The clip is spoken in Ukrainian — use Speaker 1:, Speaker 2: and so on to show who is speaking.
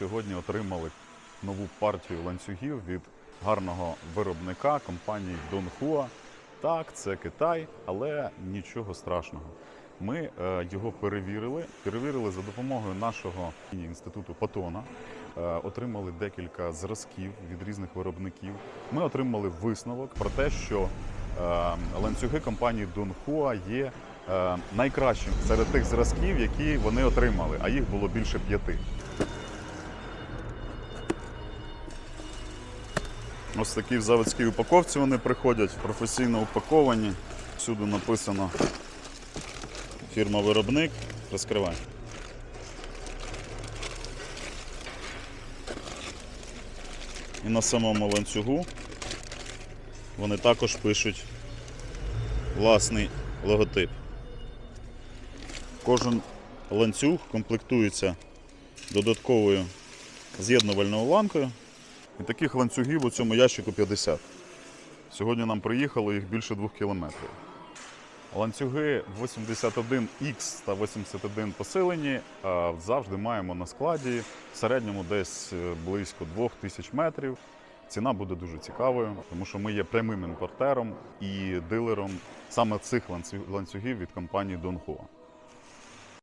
Speaker 1: сьогодні отримали нову партію ланцюгів від гарного виробника компанії Donghua. Так, це Китай, але нічого страшного. Ми е, його перевірили, перевірили за допомогою нашого інституту Патона, е, отримали декілька зразків від різних виробників. Ми отримали висновок про те, що е, ланцюги компанії Donghua є найкращим серед тих зразків, які вони отримали, а їх було більше п'яти. Ось такі в заводській упаковці вони приходять, професійно упаковані. Всюди написано фірма-виробник. Розкривай. І на самому ланцюгу вони також пишуть власний логотип. Кожен ланцюг комплектується додатковою з'єднувальною ланкою. І таких ланцюгів у цьому ящику 50. Сьогодні нам приїхало їх більше 2 кілометрів. Ланцюги 81X та 81 посилені завжди маємо на складі в середньому десь е, близько 2000 метрів. Ціна буде дуже цікавою, тому що ми є прямим імпортером і дилером саме цих ланцюгів від компанії Donghua.